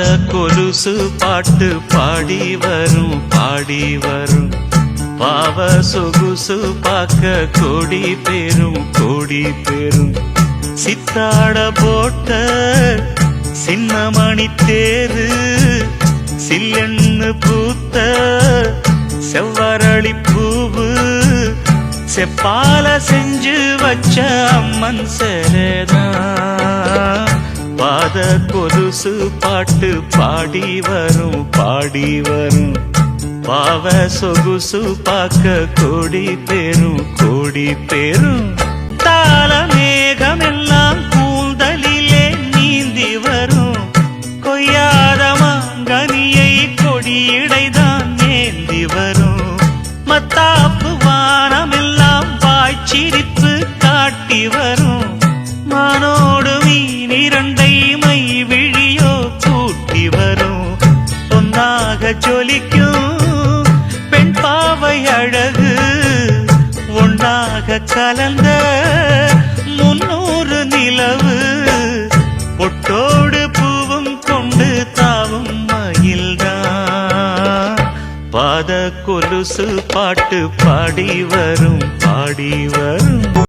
கொலுசு பாட்டு பாடி வரும் பாடி வரும். பாவ சொகுசு பார்க்க கொடி பேரும் கொடி பேரும். சித்தாட போட்ட சின்னமணி தேரு சில்லெண்ணு பூத்த செவ்வரளி பூவு. செப்பால செஞ்சு வச்ச அம்மன் சிலைதான். பாத கொலுசு பாட்டு பாடி வரும் பாடி வரும். பாவ சொகுசு பார்க்க கோடி பேரும் கோடி பேரும். தாள மேகமெல்லாம் கூந்தலிலே நீந்தி வரும். கொய்யாத மாங்கனியை கொடியிடைதான் ஏந்தி வரும். மத்தாப்பு வானமெல்லாம் வாய்ச்சிரிப்பு காட்டி வரும். மானோடு பொன்னாக ஜொலிக்கும் பெண் பாவை அழகு. ஒன்றாக கலந்த முன்னூறு நிலவு. பொட்டோடு பூவும் கொண்டு தாவும் மயில்தான். பாத கொலுசு பாட்டு பாடி வரும் பாடி வரும்.